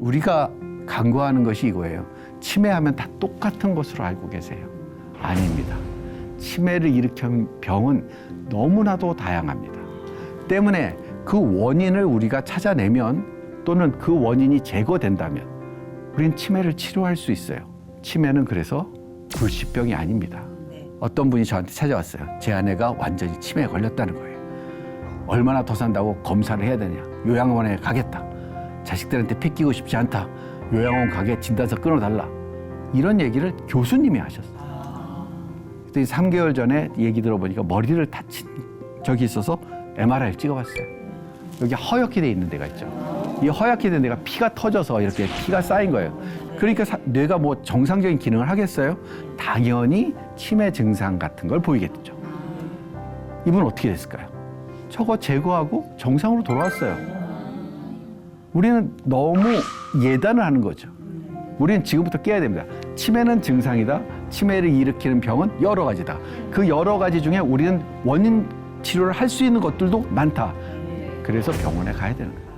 우리가 간과하는 것이 이거예요. 치매하면 다 똑같은 것으로 알고 계세요. 아닙니다. 치매를 일으킨 병은 너무나도 다양합니다. 때문에 그 원인을 우리가 찾아내면 또는 그 원인이 제거된다면 우린 치매를 치료할 수 있어요. 치매는 그래서 불치병이 아닙니다. 어떤 분이 저한테 찾아왔어요. 제 아내가 완전히 치매에 걸렸다는 거예요. 얼마나 더 산다고 검사를 해야 되냐. 요양원에 가겠다. 자식들한테 핏기고 싶지 않다. 요양원 가게 진단서 끊어달라. 이런 얘기를 교수님이 하셨어요. 그때 3개월 전에 얘기 들어보니까 머리를 다친 적이 있어서 MRI를 찍어봤어요. 여기 허옇게 돼 있는 데가 있죠. 이 허옇게 된 데가 피가 터져서 이렇게 피가 쌓인 거예요. 그러니까 사- 뇌가 뭐 정상적인 기능을 하겠어요? 당연히 치매 증상 같은 걸 보이겠죠. 이분은 어떻게 됐을까요? 저거 제거하고 정상으로 돌아왔어요. 우리는 너무 예단을 하는 거죠. 우리는 지금부터 깨야 됩니다. 치매는 증상이다. 치매를 일으키는 병은 여러 가지다. 그 여러 가지 중에 우리는 원인 치료를 할 수 있는 것들도 많다. 그래서 병원에 가야 되는 거예요.